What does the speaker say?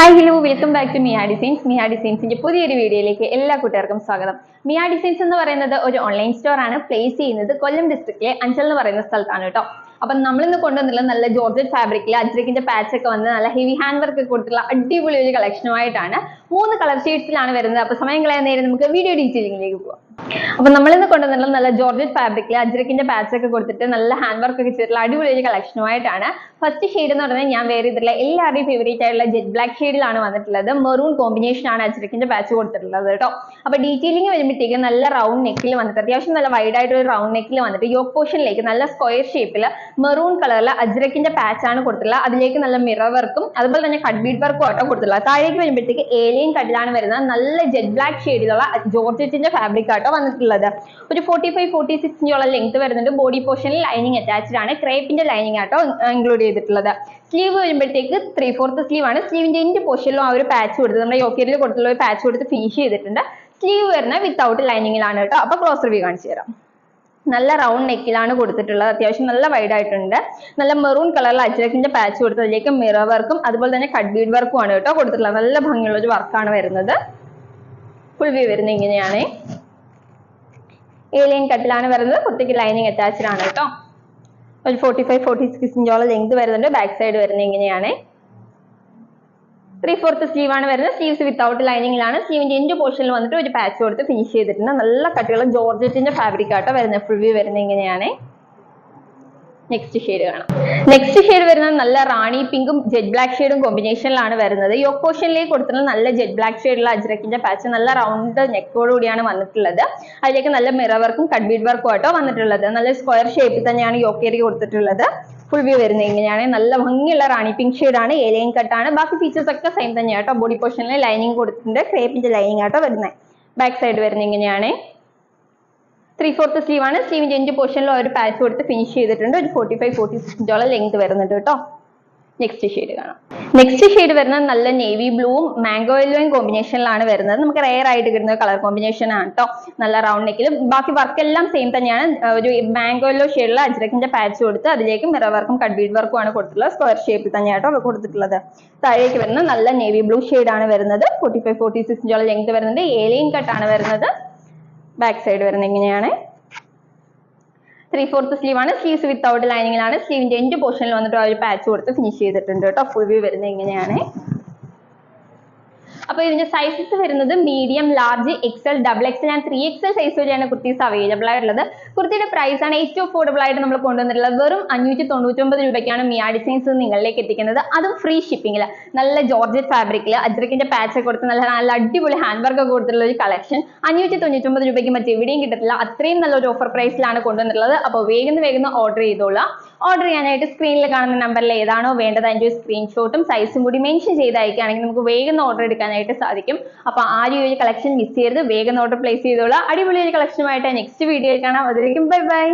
Hi hello welcome back to Mia designs Miya ഡിസൈൻസിന്റെ പുതിയൊരു വീഡിയോയിലേക്ക് എല്ലാ കൂട്ടുകാർക്കും സ്വാഗതം. മിയ ഡിസൈൻസ് എന്ന് പറയുന്നത് ഒരു ഓൺലൈൻ സ്റ്റോർ ആണ്. പ്ലേസ് ചെയ്യുന്നത് കൊല്ലം ഡിസ്ട്രിക്റ്റിലെ അഞ്ചൽ എന്ന് പറയുന്ന സ്ഥലത്താണ് കേട്ടോ. അപ്പം നമ്മളിന്ന് കൊണ്ടുവന്നില്ല നല്ല ജോർജറ്റ് ഫാബ്രിക്കിൽ അജ്രക്കിന്റെ പാച്ച് ഒക്കെ വന്ന് നല്ല ഹെവി ഹാൻഡ് വർക്ക് കൊടുത്തുള്ള അടിപൊളി ഒരു കളക്ഷനുമായിട്ടാണ് മൂന്ന് കളർ ഷെയ്ഡ്സിലാണ് വരുന്നത്. അപ്പൊ സമയം കളയാൻ നേരം നമുക്ക് വീഡിയോ ഡീറ്റെയിലിംഗിലേക്ക് പോവാം. അപ്പൊ നമ്മളിന്ന് കൊണ്ടുവന്നുള്ള നല്ല ജോർജറ്റ് ഫാബ്രിക്കിൽ അജ്രക്കിന്റെ പാച്ച് ഒക്കെ കൊടുത്തിട്ട് നല്ല ഹാൻഡ് വർക്ക് ഒക്കെ ചെയ്തിട്ടുള്ള അടിപൊളി ഒരു കളക്ഷനുമായിട്ടാണ് ഫസ്റ്റ് ഷെയ്ഡ് എന്ന് പറഞ്ഞാൽ ഞാൻ വേറെ ചെയ്തിട്ടുള്ള എല്ലാവരുടെയും ഫേവറേറ്റ് ആയിട്ടുള്ള ജെറ്റ് ബ്ലാക്ക് ഷെയ്ഡിലാണ് വന്നിട്ടുള്ളത്. മെറൂൺ കോമ്പിനേഷൻ ആണ് അജ്രക്കിന്റെ പാച്ച് കൊടുത്തിട്ടുള്ളത് കേട്ടോ. അപ്പൊ ഡീറ്റെയിലിംഗ് വരുമ്പോഴത്തേക്ക് നല്ല റൗണ്ട് നെക്കിൽ വന്നിട്ട് അത്യാവശ്യം നല്ല വൈഡ് ആയിട്ടുള്ള റൗണ്ട് നെക്കിൽ വന്നിട്ട് യോക്ക് പോർഷനിലേക്ക് നല്ല സ്ക്വയർ ഷേപ്പിൽ മെറൂൺ കളറിൽ അജ്രക്കിന്റെ പാച്ച് ആണ് കൊടുത്തിട്ടുള്ളത് അതിലേക്ക് നല്ല മിറർ വർക്കും അതുപോലെ തന്നെ കട്ട് ബീഡ് വർക്കും ആട്ടോ കൊടുത്തിട്ടുള്ളത്. താഴേക്ക് വരുമ്പോഴത്തേക്ക് ഏലിയൻ കട്ടിലാണ് വരുന്നത്. നല്ല ജെറ്റ് ബ്ലാക്ക് ഷെയ്ഡിലുള്ള ജോർജറ്റിന്റെ ഫാബ്രിക് ആട്ടോ വന്നിട്ടുള്ളത്. ഒരു ഫോർട്ടി ഫൈവ് ഫോർട്ടി സിക്സ് ഇഞ്ചോളം ലെങ്ത് വരുന്നുണ്ട് ബോഡി പോർഷനിൽ ലൈനിങ് അറ്റാച്ച്ഡ് ആണ്. ക്രേപ്പിന്റെ ലൈനിങ് ആട്ടോ ഇൻക്ലൂഡ് ചെയ്തിട്ടുള്ളത്. സ്ലീവ് വരുമ്പോഴത്തേക്ക് ത്രീ ഫോർത്ത് സ്ലീവ് ആണ് സ്ലീവിന്റെ ഇൻഡ് പോർഷനിലും ആ ഒരു പാച്ച് കൊടുത്ത് നമ്മുടെ യോക്കേരിൽ കൊടുത്തുള്ള ഒരു പാച്ച് കൊടുത്ത് ഫിനിഷ് ചെയ്തിട്ടുണ്ട്. സ്ലീവ് വരുന്ന വിത്തൗട്ട് ലൈനിങ്ങിലാണ് കേട്ടോ. അപ്പൊ ക്ലോസ് റിവ്യൂ കാണിച്ചു തരാം. നല്ല റൗണ്ട് നെക്കിലാണ് കൊടുത്തിട്ടുള്ളത്. അത്യാവശ്യം നല്ല വൈഡ് ആയിട്ടുണ്ട്. നല്ല മെറൂൺ കളറിൽ അജ്രക്കിന്റെ പാച്ച് കൊടുത്തതിലേക്ക് മിറർ വർക്കും അതുപോലെ തന്നെ കട്ട് ബീഡ് വർക്കും ആണ് കേട്ടോ കൊടുത്തിട്ടുള്ളത്. നല്ല ഭംഗിയുള്ള ഒരു വർക്കാണ് വരുന്നത്. ഫുൾ വ്യൂ വരുന്നത് ഇങ്ങനെയാണ്. ഏലിയൻ കട്ടിലാണ് വരുന്നത്. കുട്ടിക്ക് ലൈനിങ് അറ്റാച്ച്ഡ് ആണ് കേട്ടോ. ഒരു ഫോർട്ടി ഫൈവ് ഫോർട്ടി സിക്സ് ഇഞ്ചോളം ലെങ്ത് വരുന്നുണ്ട്. ബാക്ക് സൈഡ് വരുന്നത് ഇങ്ങനെയാണ്. ത്രീ ഫോർത്ത് സ്ലീവ് ആണ് വരുന്നത്. സ്ലീവ്സ് വിത്തൗട്ട് ലൈനിങ്ങിലാണ് സ്ലീവിന്റെ എൻഡ് പോർഷനിൽ വന്നിട്ട് ഒരു പാച്ച് കൊടുത്ത് ഫിനിഷ് ചെയ്തിട്ടുണ്ട്. നല്ല കട്ടിയുള്ള ജോർജറ്റിന്റെ ഫാബ്രിക് ആട്ടോ വരുന്നത്. ഫുൾ വ്യൂ വരുന്നത് ഇങ്ങനെയാണ്. നെക്സ്റ്റ് ഷെയ്ഡ് കാണാം നെക്സ്റ്റ് ഷെയ്ഡ് വരുന്നത് നല്ല റാണി പിങ്കും ജെറ്റ് ബ്ലാക്ക് ഷെയ്ഡും കോമ്പിനേഷനിലാണ് വരുന്നത്. യോക്ക് പോർഷനിലേക്ക് കൊടുത്തിട്ടുള്ള നല്ല ജെറ്റ് ബ്ലാക്ക് ഷെയ്ഡുള്ള അജ്രക്കിന്റെ പാച്ച് നല്ല റൗണ്ട് നെക്കോട് കൂടിയാണ് വന്നിട്ടുള്ളത്. അതിലേക്ക് നല്ല മിറർ വർക്കും കട്ട് ബീഡ് വർക്കും ആട്ടോ വന്നിട്ടുള്ളത്. നല്ല സ്ക്വയർ ഷേപ്പിൽ തന്നെയാണ് യോക്കേരി കൊടുത്തിട്ടുള്ളത്. ഫുൾ വ്യൂ വരുന്നത് ഇങ്ങനെയാണ്. നല്ല ഭംഗിയുള്ള റാണി പിങ്ക് ഷെയ്ഡാണ് ഏലിയൻ കട്ടാണ് ബാക്കി ഫീച്ചേഴ്സ് ഒക്കെ സെയിം തന്നെയാട്ടോ ബോഡി പോർഷനിൽ ലൈനിങ് കൊടുത്തിട്ടുണ്ട്. ക്രേപ്പിന്റെ ലൈനിങ് ആട്ടോ വരുന്നത്. ബാക്ക് സൈഡ് വരുന്നത് ഇങ്ങനെയാണ്. ത്രീ ഫോർത്ത് സ്ലീവ് ആണ് സ്ലീവിന്റെ എൻഡ് പോർഷനിൽ ഒരു പാച്ച് കൊടുത്ത് ഫിനിഷ് ചെയ്തിട്ടുണ്ട്. ഒരു forty five forty six length വരുന്നുണ്ട് കേട്ടോ. നെക്സ്റ്റ് ഷെയ്ഡ് കാണാം. നെക്സ്റ്റ് ഷെയ്ഡ് വരുന്നത് നല്ല നേവി ബ്ലൂവും മാംഗോ യെല്ലോയും കോമ്പിനേഷനിലാണ് വരുന്നത്. നമുക്ക് റെയർ ആയിട്ട് കിട്ടുന്ന കളർ കോമ്പിനേഷൻ ആണ് കേട്ടോ നല്ല റൗണ്ട് നെക്കിലും ബാക്കി വർക്ക് എല്ലാം സെയിം തന്നെയാണ്. ഒരു മാംഗോ യെല്ലോ ഷെയ്ഡിലുള്ള അജ്രക്കിന്റെ പാച്ച് കൊടുത്ത് അതിലേക്ക് മിറർ വർക്കും കട്ട് ബീഡ് വർക്കും ആണ് കൊടുത്തിട്ടുള്ളത് സ്ക്വയർ ഷേപ്പിൽ തന്നെയാണ് കേട്ടോ കൊടുത്തിട്ടുള്ളത്. താഴേക്ക് വരുന്ന നല്ല നേവി ബ്ലൂ ആണ് വരുന്നത്. Forty five forty six length വരുന്നുണ്ട്. ഏലിയൻ കട്ടാണ് വരുന്നത്. ബാക്ക് സൈഡ് വരുന്നത് ഇങ്ങനെയാണ് ത്രീ ഫോർത്ത് സ്ലീവ് ആണ് സ്ലീവ്സ് വിത്തൗട്ട് ലൈനിങ്ങിലാണ് സ്ലീവിന്റെ എൻഡ് പോർഷനിൽ വന്നിട്ട് ഒരു പാച്ച് കൊടുത്ത് ഫിനിഷ് ചെയ്തിട്ടുണ്ട് കേട്ടോ. ഫുൾ വ്യൂ വരുന്നത് ഇങ്ങനെയാണ് അപ്പൊ ഇതിന്റെ സൈസസ് വരുന്നത് medium large XL double XL and three XL size വരെയാണ് കുർത്തീസ് അവൈലബിൾ ആയിട്ടുള്ളത്. കുർത്തിയുടെ പ്രൈസ് ആണ് ഏറ്റവും അഫോർഡബിൾ ആയിട്ട് നമ്മൾ കൊണ്ടുവന്നിട്ടുള്ളത്. വെറും അഞ്ഞൂറ്റി തൊണ്ണൂറ്റൊമ്പത് രൂപയ്ക്കാണ് മിയാ ഡിസൈൻസ് നിങ്ങളിലേക്ക് എത്തിക്കുന്നത്. അതും ഫ്രീ ഷിപ്പിംഗിൽ നല്ല ജോർജറ്റ് ഫാബ്രിക്കിൽ അജ്രക്കിന്റെ പാച്ച് കൊടുത്ത് നല്ല നല്ല അടിപൊളി ഹാൻഡ് വർക്ക് ഒക്കെ കൊടുത്തിട്ടുള്ള ഒരു കളക്ഷൻ അഞ്ഞൂറ്റി തൊണ്ണൂറ്റൊമ്പത് രൂപയ്ക്ക് മറ്റെവിടെയും കിട്ടത്തില്ല. അത്രയും നല്ലൊരു ഓഫർ പ്രൈസിലാണ് കൊണ്ടുവന്നിട്ടുള്ളത്. അപ്പോൾ വേഗം വേഗം ഓർഡർ ചെയ്തോളാം ഓർഡർ ചെയ്യാനായിട്ട് സ്ക്രീനിൽ കാണുന്ന നമ്പറിൽ ഏതാണോ വേണ്ടത്. അതിന്റെ സ്ക്രീൻഷോട്ടും സൈസും കൂടി മെൻഷൻ ചെയ്ത് അയക്കുകയാണെങ്കിൽ നമുക്ക് വേഗം ഓർഡർ എടുക്കാനായിട്ട് സാധിക്കും. അപ്പോൾ ആരും ഒരു കളക്ഷൻ മിസ് ചെയ്യരുത്. വേഗം ഓർഡർ പ്ലേസ് ചെയ്തോളാം. അടിപൊളി ഒരു കളക്ഷനുമായിട്ട് നെക്സ്റ്റ് വീഡിയോയിൽ കാണാം. അതിലേക്കും ബൈ ബൈ